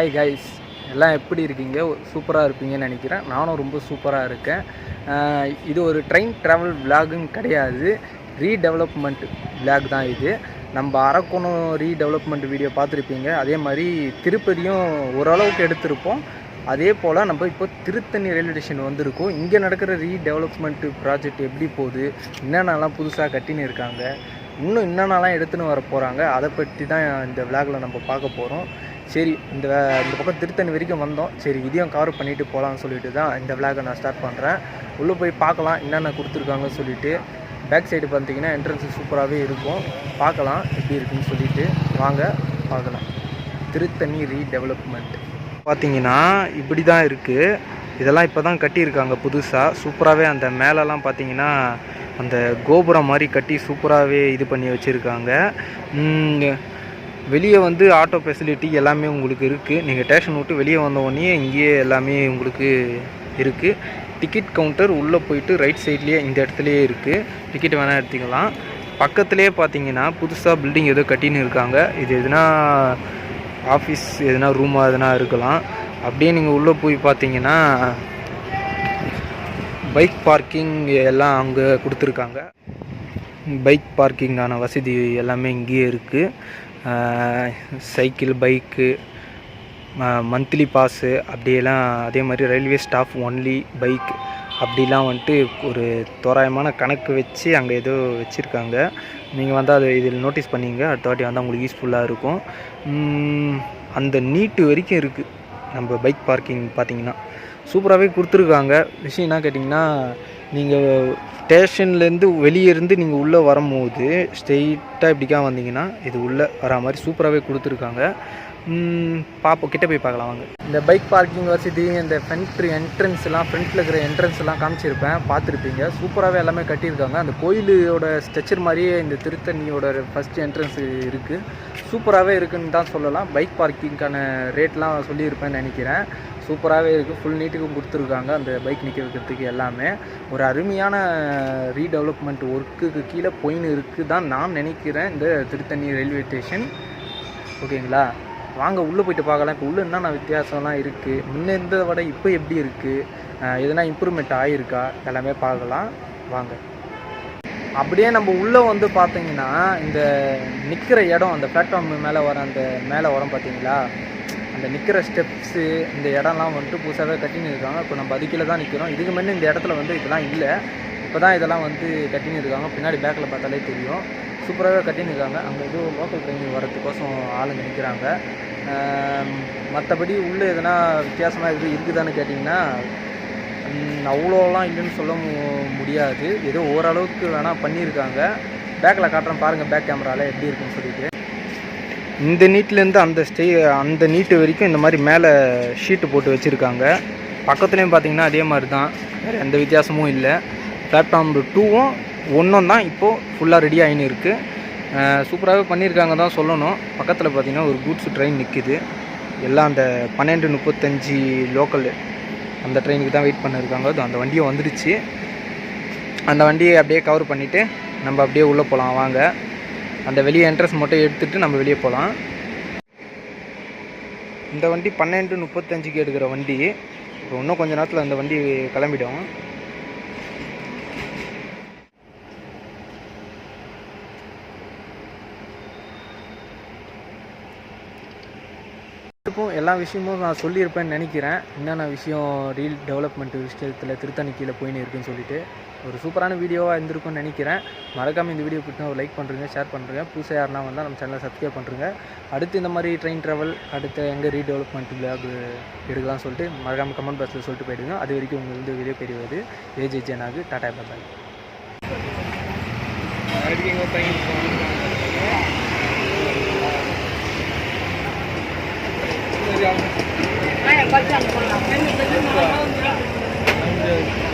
Hi guys எல்லாம் எப்படி இருக்கீங்க? சூப்பராக இருப்பீங்கன்னு நினைக்கிறேன். நானும் ரொம்ப சூப்பராக இருக்கேன். இது ஒரு ட்ரெயின் ட்ராவல் விலாகுன்னு கிடையாது. ரீடெவலப்மெண்ட் விலாக் தான் இது. நம்ம அரக்கோணம் ரீடெவலப்மெண்ட் வீடியோ பார்த்துருப்பீங்க. அதே மாதிரி திருப்பதியும் ஓரளவுக்கு எடுத்திருப்போம். அதே போல் நம்ம இப்போ திருத்தணி ரயில்வே ஸ்டேஷன் வந்திருக்கோம். இங்கே நடக்கிற ரீடெவலப்மெண்ட் ப்ராஜெக்ட் எப்படி போகுது? என்னென்னலாம் புதுசாக கட்டின்னு இருக்காங்க? இன்னும் என்னென்னலாம் எடுத்துன்னு வர போகிறாங்க அதை பற்றி தான் இந்த விளாகில் நம்ம பார்க்க போகிறோம் சரி இந்த இந்த பக்கம் திருத்தணி வரைக்கும் வந்தோம். சரி இதையும் கவர் பண்ணிவிட்டு போகலான்னு சொல்லிட்டு தான் இந்த விளாகை நான் ஸ்டார்ட் பண்ணுறேன் உள்ளே போய் பார்க்கலாம் என்னென்ன கொடுத்துருக்காங்கன்னு சொல்லிட்டு. பேக் சைடு பார்த்தீங்கன்னா என்ட்ரன்ஸ் சூப்பராகவே இருக்கும். பார்க்கலாம் எப்படி இருக்குன்னு சொல்லிட்டு. வாங்க பார்க்கலாம். திருத்தணி ரீடெவலப்மெண்ட் பார்த்தீங்கன்னா இப்படி தான் இருக்குது இதெல்லாம் இப்போ தான் கட்டியிருக்காங்க புதுசாக சூப்பராகவே அந்த மேலெலாம் பார்த்தீங்கன்னா அந்த கோபுரம் மாதிரி கட்டி சூப்பராகவே இது பண்ணி வச்சுருக்காங்க. வெளியே வந்து ஆட்டோ ஃபெசிலிட்டி எல்லாமே உங்களுக்கு இருக்குது நீங்கள் ஸ்டேஷன் விட்டு வெளியே வந்தவொடனே இங்கேயே எல்லாமே உங்களுக்கு இருக்குது டிக்கெட் கவுண்டர் உள்ளே போயிட்டு ரைட் சைட்லேயே இந்த இடத்துலையே இருக்குது டிக்கெட் வேணால் எடுத்துக்கலாம். பக்கத்துலேயே பார்த்தீங்கன்னா புதுசாக பில்டிங் ஏதோ கட்டின்னு இருக்காங்க. இது எதுனா ஆஃபீஸ் எதுனா ரூமாக எதுனா இருக்கலாம். அப்படியே நீங்கள் உள்ளே போய் பார்த்தீங்கன்னா பைக் பார்க்கிங் எல்லாம் அங்கே கொடுத்துருக்காங்க. பைக் பார்க்கிங்கான வசதி எல்லாமே இங்கேயே இருக்குது சைக்கிள் பைக்கு மந்த்லி பாஸு அப்படியெல்லாம் அதே மாதிரி ரயில்வே ஸ்டாஃப் ஒன்லி பைக் அப்படிலாம் வந்துட்டு ஒரு தோராயமான கணக்கு வச்சு அங்கே ஏதோ வச்சுருக்காங்க. நீங்கள் வந்து அதை இதில் நோட்டீஸ் பண்ணிங்க. அடுத்த வாட்டி வந்தால் உங்களுக்கு யூஸ்ஃபுல்லாக இருக்கும். அந்த நீட்டு வரைக்கும் இருக்குது நம்ம பைக் பார்க்கிங் பார்த்தீங்கன்னா. சூப்பராகவே கொடுத்துருக்காங்க. விஷயம் என்ன கேட்டிங்கன்னா நீங்கள் ஸ்டேஷன்லேருந்து வெளியே இருந்து நீங்கள் உள்ளே வரும்போது ஸ்ட்ரெயிட்டாக இப்படிக்கா வந்தீங்கன்னா இது உள்ளே வரா மாதிரி சூப்பராகவே கொடுத்துருக்காங்க. பார்ப்போம் கிட்டே போய் பார்க்கலாம் வாங்க. இந்த பைக் பார்க்கிங் வசதி இந்த ஃப்ரண்ட் என்ட்ரன்ஸ்லாம் ஃப்ரண்ட்டில் இருக்கிற என்ட்ரன்ஸ் எல்லாம் காமிச்சிருப்பேன். பார்த்துருப்பீங்க. சூப்பராகவே எல்லாமே கட்டியிருக்காங்க. அந்த கோயிலோட ஸ்ட்ரக்சர் மாதிரியே இந்த திருத்தணியோட ஃபஸ்ட் என்ட்ரன்ஸ் இருக்குது சூப்பராகவே இருக்குன்னு தான் சொல்லலாம். பைக் பார்க்கிங்க்கான ரேட்லாம் சொல்லியிருப்பேன்னு நினைக்கிறேன். சூப்பராகவே இருக்குது ஃபுல் நீட்டுக்கும் கொடுத்துருக்காங்க. அந்த பைக் நிற்க வைக்கிறதுக்கு எல்லாமே. ஒரு அருமையான ரீடெவலப்மெண்ட் ஒர்க்குக்கு கீழே போயின்னு இருக்குது தான் நான் நினைக்கிறேன். இந்த திருத்தணி ரயில்வே ஸ்டேஷன் ஓகேங்களா? வாங்க உள்ளே போயிட்டு பார்க்கலாம். இப்போ உள்ளே என்னென்ன வித்தியாசம்லாம் இருக்குது முன்னே இருந்ததை விட இப்போ எப்படி இருக்குது எதனா இம்ப்ரூவ்மெண்ட் ஆகிருக்கா எல்லாமே பார்க்கலாம். வாங்க. அப்படியே நம்ம உள்ளே வந்து பார்த்தீங்கன்னா இந்த நிற்கிற இடம் அந்த பிளாட்ஃபார்ம் மேலே வர அந்த மேலே வரோம் பார்த்தீங்களா? அந்த நிற்கிற ஸ்டெப்ஸு இந்த இடம்லாம் வந்துட்டு புதுசாகவே கட்டின்னு இருக்காங்க இப்போ நம்ம அதுக்கீழே தான் நிற்கிறோம் இதுக்கு முன்னே இந்த இடத்துல வந்து இதெல்லாம் இல்லை. இப்போ தான் இதெல்லாம் வந்து கட்டின்னு இருக்காங்க பின்னாடி பேக்கில் பார்த்தாலே தெரியும். சூப்பராகவே கட்டின்னு இருக்காங்க அங்கே இதுவும் லோக்கல் ட்ரெயின் வரதுக்கோசம் ஆளுங்க நிற்கிறாங்க மற்றபடி உள்ளே எதனா வித்தியாசமாக எதுவும் இருக்குதான்னு கேட்டிங்கன்னா அவ்வளோலாம் இல்லைன்னு சொல்ல முடியாது. ஏதோ ஓரளவுக்கு வேணால் பண்ணியிருக்காங்க. பேக்கில் காட்டுறேன் பாருங்கள் பேக் கேமராவில் எப்படி இருக்குன்னு சொல்லிட்டு. இந்த நீட்லேருந்து அந்த ஸ்டே அந்த நீட்டு வரைக்கும் இந்த மாதிரி மேலே ஷீட்டு போட்டு வச்சுருக்காங்க. பக்கத்துலேயும் பார்த்தீங்கன்னா அதே மாதிரி தான் வேறு எந்த வித்தியாசமும் இல்லை. பிளாட்ஃபார்ம் டூவும் ஒன்றும் தான் இப்போது ஃபுல்லாக ரெடி ஆகின்னு இருக்குது சூப்பராகவே பண்ணியிருக்காங்க தான் சொல்லணும். பக்கத்தில் பார்த்திங்கன்னா ஒரு கூட்ஸ் ட்ரெயின் நிற்கிது எல்லாம் அந்த பன்னெண்டு முப்பத்தஞ்சு லோக்கல் அந்த ட்ரெயினுக்கு தான் வெயிட் பண்ணியிருக்காங்க அது அந்த வண்டியும் வந்துடுச்சு அந்த வண்டியை அப்படியே கவர் பண்ணிவிட்டு நம்ம அப்படியே உள்ளே போகலாம் வாங்க. அந்த வெளியே என்ட்ரன்ஸ் மட்டும் எடுத்துகிட்டு நம்ம வெளியே போகலாம் இந்த வண்டி பன்னெண்டு முப்பத்தஞ்சுக்கு எடுக்கிற வண்டி. இப்போ இன்னும் கொஞ்ச நேரத்தில் அந்த வண்டி கிளம்பிடும். எல்லாத்துக்கும் எல்லா விஷயமும் நான் சொல்லியிருப்பேன்னு நினைக்கிறேன். என்னென்ன விஷயம் ரீல் டெவலப்மெண்ட் விஷயத்தில் திருத்தணி கீழே போயின்னு இருக்குன்னு சொல்லிட்டு ஒரு சூப்பரான வீடியோவாக இருந்திருக்கும்னு நினைக்கிறேன். மறக்காமல் இந்த வீடியோ பிடிச்சா ஒரு லைக் பண்ணுறீங்க ஷேர் பண்ணுறீங்க புதுசாக யாருனா வந்தால் நம்ம சேனலை சப்ஸ்கிரைப் பண்ணுறீங்க அடுத்து இந்த மாதிரி ட்ரெயின் ட்ராவல் அடுத்து எங்கே ரீடெவலப்மெண்ட் பிளாக் எடுக்கலாம்னு சொல்லிட்டு மறக்காமல் கமெண்ட் பாக்ஸில் சொல்லிட்டு போயிடுங்க. அது வரைக்கும் உங்களுக்கு வந்து வீடியோ பெரியவது ஏஜே ஜேனாகு tata bye Đây là coi chừng còn lọc, cái mình có chút hơn nữa.